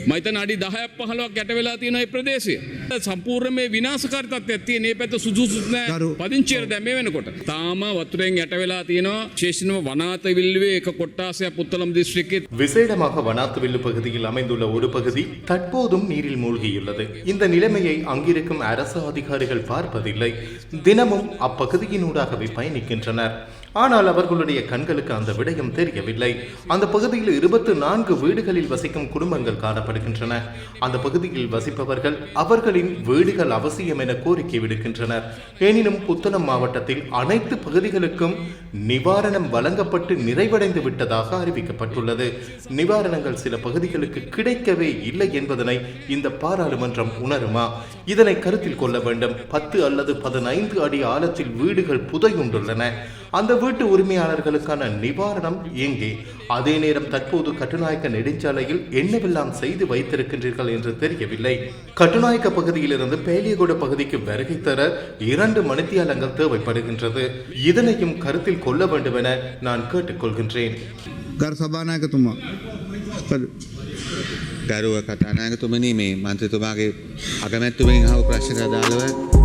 මයිතන අඩි දහයක් පහලක් ගැට වෙලා තියෙන ඒ ප්‍රදේශය. සම්පූර්ණ මේ විනාශකාරී තත්ත්වයක් තියෙන මේ පැත්ත සුදුසුත් නෑ ගරු. පදිංචියට දැන් මේ වෙනකොට. තාම වතුරෙන් යට වෙලා තියෙනවා විශේෂයෙන්ම වනාත විල්වේ එක කොට්ටාසයක් පුත්තලම් දිස්ත්‍රික්කයේ விசேடமாக வனாத்துவில்லு பகுதியில் அமைந்துள்ள ஒரு பகுதி தற்போதும் நீரில் மூழ்கியுள்ளது இந்த நிலைமையை அங்கிருக்கும் அரசு அதிகாரிகள் பார்ப்பதில்லை தினமும் அப்பகுதியினூடாகவே பயணிக்கின்றனர் ஆனால் அவர்களுடைய கண்களுக்கு அந்த விடயம் தெரியவில்லை அந்த பகுதியில் இருபத்து நான்கு வீடுகளில் வசிக்கும் குடும்பங்கள் காணப்படுகின்றன. அந்த பகுதியில் வசிப்பவர்கள் அவர்களின் வீடுகள் அவசியம் என கோரிக்கை விடுக்கின்றனர். எனினும் புத்தளம் மாவட்டத்தில் அனைத்து பகுதிகளுக்கும் நிவாரணம் வழங்கப்பட்டு நிறைவடைந்து விட்டதாக அறிவிக்கப்பட்டுள்ளது. நிவாரணங்கள் சில பகுதிகளுக்கு கிடைக்கவே இல்லை என்பதனை இந்த பாராளுமன்றம் உணருமா? இதனை கருத்தில் கொள்ள வேண்டும். பத்து அல்லது பதினைந்து அடி ஆழத்தில் வீடுகள் புதையுண்டுள்ளன. அந்த வீட்டு உரிமையாளர்களுக்கான நிவாரணம் எங்கே அதே நேரம் தற்போது கட்டுநாயக்க நெடுஞ்சாலையில் என்னவெல்லாம் செய்து வைத்திருக்கின்றீர்கள் என்று தெரியவில்லை கட்டுநாயக்க பகுதியிலிருந்து பேலியகொட பகுதிக்கு வருகை தர இரண்டு மணித்தியாலங்கள் தேவைப்படுகின்றது இதனையும் கருத்தில் கொள்ள வேண்டும் என நான் கேட்டுக்கொள்கின்றேன் ගරු සභානායකතුමා. ගරුව කතානායකතුමනි මේ මන්ත්‍රතුමාගේ අගමැත්තුමෙන් හව ප්‍රශ්න අදාළව